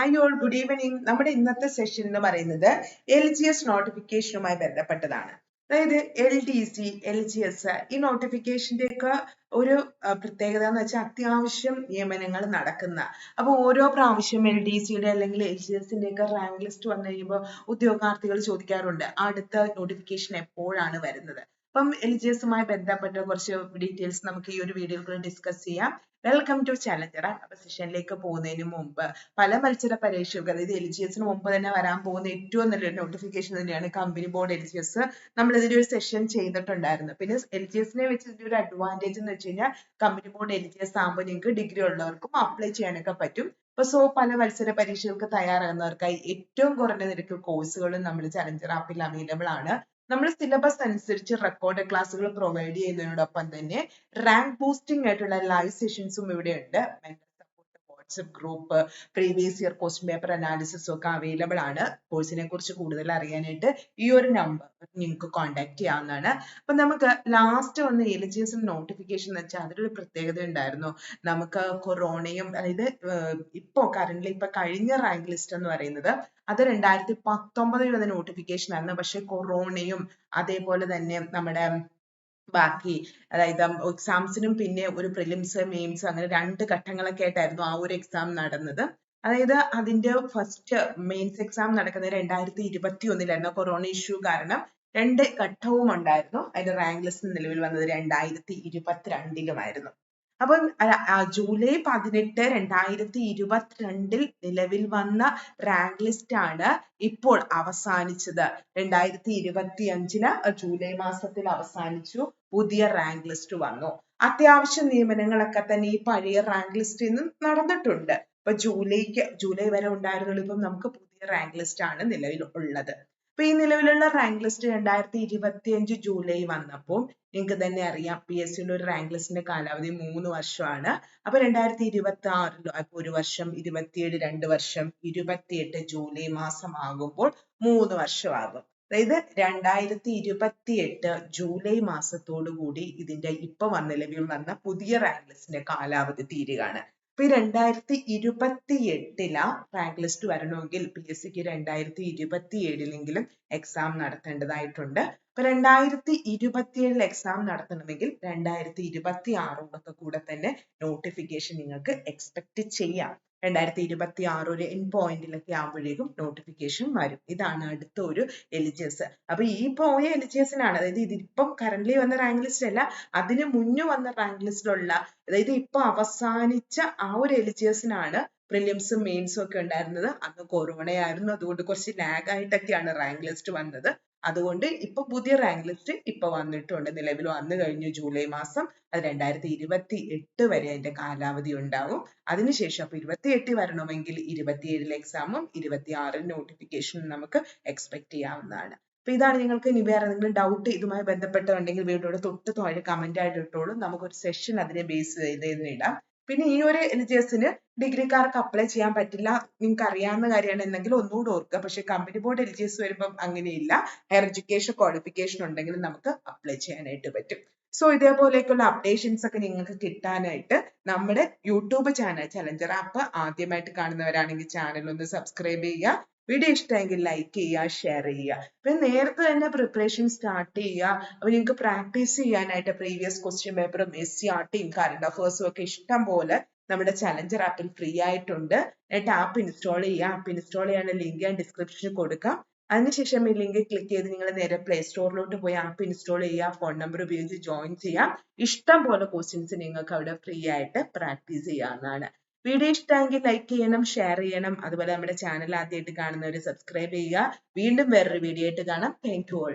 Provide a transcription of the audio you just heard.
Hi all good evening നമ്മുടെ ഇന്നത്തെ session എന്ന് പറയുന്നത് എൽ ജി എസ് നോട്ടിഫിക്കേഷനുമായി ബന്ധപ്പെട്ടതാണ്. അതായത് L D C L G S ഈ നോട്ടിഫിക്കേഷന്റെ ഒക്കെ ഒരു പ്രത്യേകത എന്ന് വെച്ചാൽ അത്യാവശ്യം നിയമനങ്ങൾ നടക്കുന്ന. അപ്പൊ ഓരോ പ്രാവശ്യം എൽ ഡി സിയുടെ അല്ലെങ്കിൽ എൽ ജി എസിന്റെ ഒക്കെ റാങ്ക് ലിസ്റ്റ് വന്നു കഴിയുമ്പോൾ ഉദ്യോഗാർത്ഥികൾ ചോദിക്കാറുണ്ട് അടുത്ത നോട്ടിഫിക്കേഷൻ എപ്പോഴാണ് വരുന്നത്? അപ്പം എൽ ജി എസുമായി ബന്ധപ്പെട്ട കുറച്ച് ഡീറ്റെയിൽസ് നമുക്ക് ഈ ഒരു വീഡിയോയിൽ ഡിസ്കസ് ചെയ്യാം. വെൽക്കം ടു ചലഞ്ചർ അപ്പൊ സെഷനിലേക്ക് പോകുന്നതിന് മുമ്പ് പല മത്സര പരീക്ഷകൾ അതായത് എൽ ജി എസിന് മുമ്പ് തന്നെ വരാൻ പോകുന്ന ഏറ്റവും നല്ലൊരു നോട്ടിഫിക്കേഷൻ തന്നെയാണ് company board L G S നമ്മൾ ഇതിന്റെ ഒരു സെഷൻ ചെയ്തിട്ടുണ്ടായിരുന്നു. പിന്നെ എൽ ജി എസിനെ വെച്ച് ഇതിന്റെ ഒരു അഡ്വാന്റേജ് എന്ന് വെച്ച് കഴിഞ്ഞാൽ company board L G S ആകുമ്പോൾ നിങ്ങൾക്ക് ഡിഗ്രി ഉള്ളവർക്കും അപ്ലൈ ചെയ്യാനൊക്കെ പറ്റും. അപ്പൊ സോ പല മത്സര പരീക്ഷകൾക്ക് തയ്യാറാകുന്നവർക്കായി ഏറ്റവും കുറഞ്ഞ നിരക്കിൽ കോഴ്സുകളും നമ്മൾ ചലഞ്ചർ ആപ്പിൽ അവൈലബിൾ ആണ്. നമ്മൾ സിലബസ് അനുസരിച്ച് റെക്കോർഡ് ക്ലാസ്സുകൾ പ്രൊവൈഡ് ചെയ്യുന്നതിനോടൊപ്പം തന്നെ റാങ്ക് ബൂസ്റ്റിംഗ് ആയിട്ടുള്ള ലൈവ് സെഷൻസും ഇവിടെ ഉണ്ട് WhatsApp group previous year question paper analysis ഒക്കെ അവൈലബിൾ ആണ്. കോഴ്സിനെ കുറിച്ച് കൂടുതൽ അറിയാനായിട്ട് ഈ ഒരു നമ്പർ നിങ്ങൾക്ക് കോൺടാക്ട് ചെയ്യാവുന്നതാണ്. അപ്പൊ നമുക്ക് ലാസ്റ്റ് വന്ന എസ് നോട്ടിഫിക്കേഷൻ എന്ന് വെച്ചാൽ അതിലൊരു പ്രത്യേകത ഉണ്ടായിരുന്നു. നമുക്ക് കൊറോണയും അതായത് ഇപ്പോ കറന്റ് ഇപ്പൊ കഴിഞ്ഞ റാങ്ക് ലിസ്റ്റ് എന്ന് പറയുന്നത് അത് രണ്ടായിരത്തി പത്തൊമ്പതിൽ വന്ന നോട്ടിഫിക്കേഷൻ ആയിരുന്നു. പക്ഷെ കൊറോണയും അതേപോലെ തന്നെ നമ്മുടെ ബാക്കി അതായത് എക്സാംസിനും പിന്നെ ഒരു പ്രിലിംസ് മെയിൻസ് അങ്ങനെ രണ്ട് ഘട്ടങ്ങളൊക്കെ ആയിട്ടായിരുന്നു ആ ഒരു എക്സാം നടന്നത്. അതായത് അതിന്റെ ഫസ്റ്റ് മെയിൻസ് എക്സാം നടക്കുന്നത് രണ്ടായിരത്തി ഇരുപത്തി ഒന്നിലായിരുന്നു കൊറോണ ഇഷ്യൂ കാരണം രണ്ട് ഘട്ടവും ഉണ്ടായിരുന്നു. അതിന്റെ റാങ്ക് ലിസ്റ്റ് നിലവിൽ വന്നത് രണ്ടായിരത്തി ഇരുപത്തിരണ്ടിലുമായിരുന്നു അപ്പം ജൂലൈ പതിനെട്ട് രണ്ടായിരത്തി ഇരുപത്തിരണ്ടിൽ നിലവിൽ വന്ന റാങ്ക് ലിസ്റ്റ് ആണ് ഇപ്പോൾ അവസാനിച്ചത്. രണ്ടായിരത്തി ഇരുപത്തി അഞ്ചിന് ജൂലൈ മാസത്തിൽ അവസാനിച്ചു പുതിയ റാങ്ക് ലിസ്റ്റ് വന്നു. അത്യാവശ്യ നിയമനങ്ങളൊക്കെ തന്നെ ഈ പഴയ റാങ്ക് ലിസ്റ്റിൽ നിന്ന് നടന്നിട്ടുണ്ട്. ഇപ്പൊ ജൂലൈക്ക് ജൂലൈ വരെ ഉണ്ടായിരുന്നുള്ളൂ ഇപ്പം നമുക്ക് പുതിയ റാങ്ക് ലിസ്റ്റ് ആണ് നിലവിൽ ഉള്ളത്. അപ്പൊ ഈ നിലവിലുള്ള റാങ്ക് ലിസ്റ്റ് രണ്ടായിരത്തി ഇരുപത്തി അഞ്ച് ജൂലൈ വന്നപ്പോൾ നിങ്ങൾക്ക് തന്നെ അറിയാം പി എസ് സിയുടെ ഒരു റാങ്ക് ലിസ്റ്റിന്റെ കാലാവധി മൂന്ന് വർഷമാണ്. അപ്പൊ രണ്ടായിരത്തി ഇരുപത്തി ആറിൽ ഒരു വർഷം ഇരുപത്തിയേഴ് രണ്ട് വർഷം ഇരുപത്തിയെട്ട് ജൂലൈ മാസം ആകുമ്പോൾ മൂന്ന് വർഷമാകും. അതായത് രണ്ടായിരത്തി ഇരുപത്തി എട്ട് ജൂലൈ മാസത്തോടു കൂടി ഇതിന്റെ ഇപ്പൊ വന്ന നിലവിൽ വന്ന പുതിയ റാങ്ക് ലിസ്റ്റിന്റെ കാലാവധി തീരുകയാണ്. അപ്പൊ ഈ രണ്ടായിരത്തി ഇരുപത്തി എട്ടിലാ റാങ്ക് ലിസ്റ്റ് വരണമെങ്കിൽ പി എസ് സിക്ക് രണ്ടായിരത്തി ഇരുപത്തി ഏഴിലെങ്കിലും എക്സാം നടത്തേണ്ടതായിട്ടുണ്ട്. അപ്പൊ രണ്ടായിരത്തി ഇരുപത്തിയേഴിൽ എക്സാം നടത്തണമെങ്കിൽ രണ്ടായിരത്തി ഇരുപത്തി ആറോടൊക്കെ കൂടെ തന്നെ നോട്ടിഫിക്കേഷൻ നിങ്ങൾക്ക് എക്സ്പെക്ട് ചെയ്യാം. രണ്ടായിരത്തി ഇരുപത്തി ആറ് ഒരു എൻ പോയിന്റിലൊക്കെ ആകുമ്പോഴേക്കും നോട്ടിഫിക്കേഷൻ വരും. ഇതാണ് അടുത്ത ഒരു എലിജിയസ് അപ്പൊ ഈ പോയ എലിജിയസിനാണ് അതായത് ഇതിപ്പം കറന്റ് വന്ന റാങ്ക് ലിസ്റ്റ് അല്ല അതിന് മുന്നേ വന്ന റാങ്ക് ലിസ്റ്റിലുള്ള അതായത് ഇപ്പൊ അവസാനിച്ച ആ ഒരു എലിജിയസിനാണ് പ്രിലിംസും മെയിൻസും ഒക്കെ ഉണ്ടായിരുന്നത്. അന്ന് കൊറോണ ആയിരുന്നു അതുകൊണ്ട് കുറച്ച് ലാഗ് ആയിട്ടൊക്കെയാണ് റാങ്ക് ലിസ്റ്റ് വന്നത്. അതുകൊണ്ട് ഇപ്പൊ പുതിയ റാങ്ക് ലിസ്റ്റ് ഇപ്പൊ വന്നിട്ടുണ്ട്. നിലവിൽ വന്നു കഴിഞ്ഞു ജൂലൈ മാസം. അത് രണ്ടായിരത്തി ഇരുപത്തി എട്ട് വരെ അതിന്റെ കാലാവധി ഉണ്ടാവും. അതിനുശേഷം അപ്പൊ ഇരുപത്തി എട്ടിൽ വരണമെങ്കിൽ ഇരുപത്തിയേഴിൽ എക്സാമും ഇരുപത്തി ആറിൽ നോട്ടിഫിക്കേഷനും നമുക്ക് എക്സ്പെക്ട് ചെയ്യാവുന്നതാണ്. അപ്പൊ ഇതാണ് നിങ്ങൾക്ക് ഇനി വേറെ എന്തെങ്കിലും ഡൗട്ട് ഇതുമായി ബന്ധപ്പെട്ടുണ്ടെങ്കിൽ വീഡിയോയുടെ തൊട്ട് താഴെ കമന്റ് ആയിട്ട് ഇട്ടോളൂ. നമുക്കൊരു സെഷൻ അതിനെ ബേസ് ചെയ്ത് ഇടാം. പിന്നെ ഈ ഒരു എൽ ജി എസിന് ഡിഗ്രിക്കാർക്ക് അപ്ലൈ ചെയ്യാൻ പറ്റില്ല നിങ്ങൾക്ക് അറിയാവുന്ന കാര്യമാണ്. എന്നെങ്കിൽ ഒന്നുകൂടെ ഓർക്കുക. പക്ഷെ company board L G S വരുമ്പം അങ്ങനെയില്ല. ഹയർ എഡ്യൂക്കേഷൻ ക്വാളിഫിക്കേഷൻ ഉണ്ടെങ്കിലും നമുക്ക് അപ്ലൈ ചെയ്യാനായിട്ട് പറ്റും. സോ ഇതേപോലെയൊക്കെയുള്ള അപ്ഡേഷൻസ് ഒക്കെ നിങ്ങൾക്ക് കിട്ടാനായിട്ട് നമ്മുടെ യൂട്യൂബ് ചാനൽ ചലഞ്ചർ ആപ്പ് ആദ്യമായിട്ട് കാണുന്നവരാണെങ്കിൽ ചാനൽ ഒന്ന് സബ്സ്ക്രൈബ് ചെയ്യുക. വീഡിയോ ഇഷ്ടമെങ്കിൽ ലൈക്ക് ചെയ്യുക ഷെയർ ചെയ്യുക. പിന്നെ നേരത്തെ തന്നെ പ്രിപ്പറേഷൻ സ്റ്റാർട്ട് ചെയ്യുക. അപ്പോൾ നിങ്ങൾക്ക് പ്രാക്ടീസ് ചെയ്യാനായിട്ട് പ്രീവിയസ് ക്വസ്റ്റ്യൻ പേപ്പറും എസ് സി ആർ ടിയും കറണ്ട് അഫേഴ്സും ഒക്കെ ഇഷ്ടം പോലെ നമ്മുടെ ചലഞ്ചർ ആപ്പിൽ ഫ്രീ ആയിട്ടുണ്ട്. എന്നിട്ട് ആപ്പ് ഇൻസ്റ്റാൾ ചെയ്യുക. ആപ്പ് ഇൻസ്റ്റാൾ ചെയ്യാനുള്ള ലിങ്ക് ഞാൻ ഡിസ്ക്രിപ്ഷനിൽ കൊടുക്കാം. അതിനുശേഷം ഈ ലിങ്ക് ക്ലിക്ക് ചെയ്ത് നിങ്ങൾ നേരെ പ്ലേ സ്റ്റോറിലോട്ട് പോയി ആപ്പ് ഇൻസ്റ്റാൾ ചെയ്യുക. ഫോൺ നമ്പർ ഉപയോഗിച്ച് ജോയിൻ ചെയ്യാം. ഇഷ്ടം പോലെ ക്വസ്റ്റ്യൻസ് നിങ്ങൾക്ക് അവിടെ ഫ്രീ ആയിട്ട് പ്രാക്ടീസ് ചെയ്യാവുന്നതാണ്. വീഡിയോ ഇഷ്ടമെങ്കിൽ ലൈക്ക് ചെയ്യണം ഷെയർ ചെയ്യണം. അതുപോലെ നമ്മുടെ ചാനൽ ആദ്യമായിട്ട് കാണുന്നവർ സബ്സ്ക്രൈബ് ചെയ്യുക. വീണ്ടും വേറൊരു വീഡിയോ ആയിട്ട് കാണാം. Thank you all